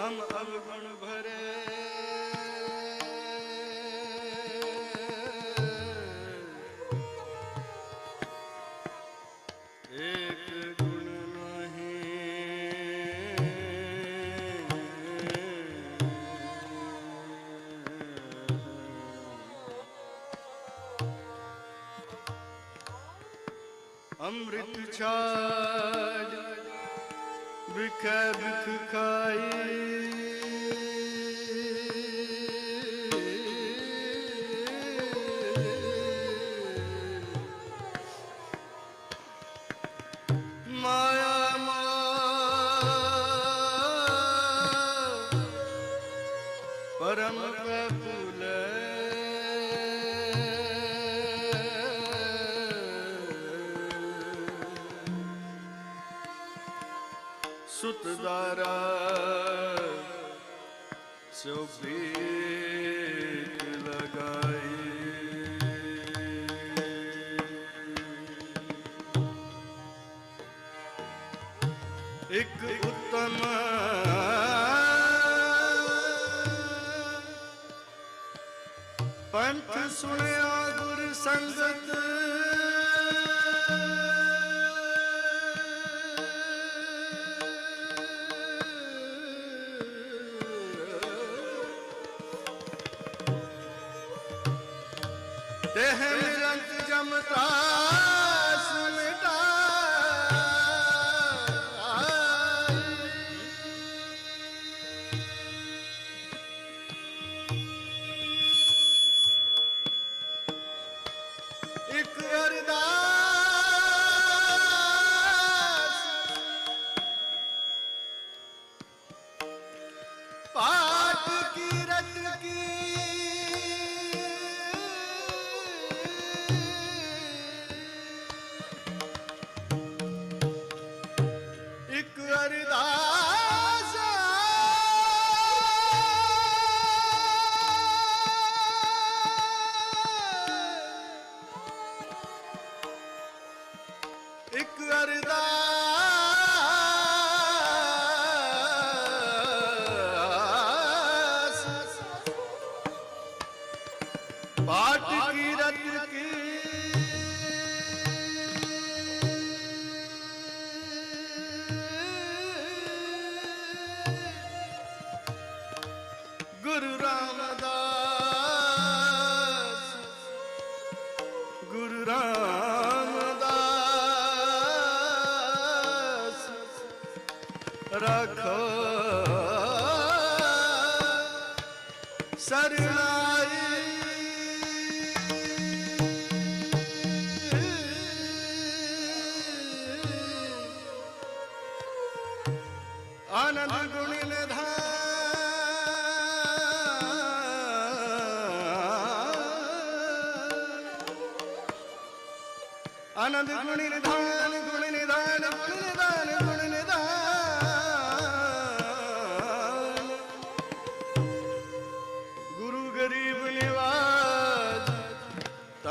हम अवगुण भरे ਅੰਮ੍ਰਿਤ ਛਾੜ ਵਿਖੇ ਵਿਖ ਖਾਈ ਮਾਇਆ ਮਾ ਸੁਤਦਾਰਾ। ਸੋ ਭੀਖ ਲਗਾਈ। ਇੱਕ ਉਤਮ ਪੰਥ ਸੁਣਿਆ ਗੁਰ ਸੰਗਤ। ਦੇਹ ਨਿਰੰਤ ਜਮਤਾ ਇੱਕ ਅਰਦਾਸ। ਪਾਠ ਕੀ ਰੱਖੋ। ਸਰਨਾਈ ਆਨੰਦ ਗੁਣੀ ਨਿਧਾਨ। ਆਨੰਦ ਗੁਣੀ ਨਿਧਾਨ ਗੁਣੀ ਨਿਧਾਨ।